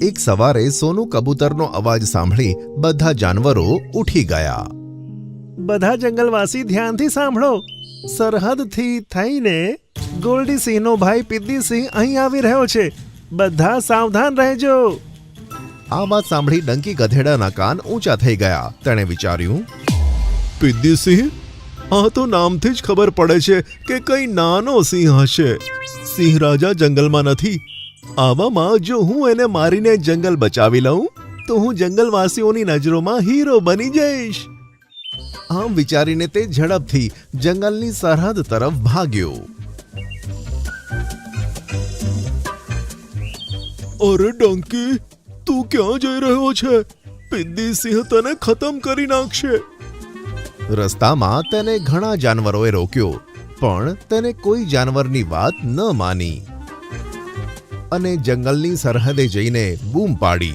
એક સવારે સોનું કબૂતરનો અવાજ સાંભળી બધા જાનવરો ઉઠી ગયા બધા જંગલવાસી ધ્યાનથી સાંભળો સરહદથી થઈને ગોલ્ડી સિંહનો ભાઈ પિદ્દી સિંહ અહીં આવી રહ્યો છે બધા સાવધાન રહેજો આ વાત સાંભળી ડંકી ગધેડાના કાન ઊંચા થઈ ગયા તેણે વિચાર્યું પિદ્દીસિંહ આ તો નામથી જ ખબર પડે છે કે કઈ નાનો સિંહ હશે. સિંહ રાજા જંગલમાં નથી. આવામાં જો હું એને મારીને જંગલ બચાવી લઉં, તો હું જંગલવાસીઓની નજરોમાં હીરો બની જઈશ. આમ વિચારીને તે ઝડપથી જંગલની સરહદ તરફ ભાગ્યો. અરે ડંકી, તું ક્યાં જઈ રહ્યો છે? પિદ્દી સિંહ તને ખતમ કરી નાખશે. રસ્તામાં તેને ઘણા જાનવરોએ રોક્યો, પણ તેને કોઈ જાનવરની વાત ન માની. અને જંગલની સરહદે જઈને બૂમ પાડી.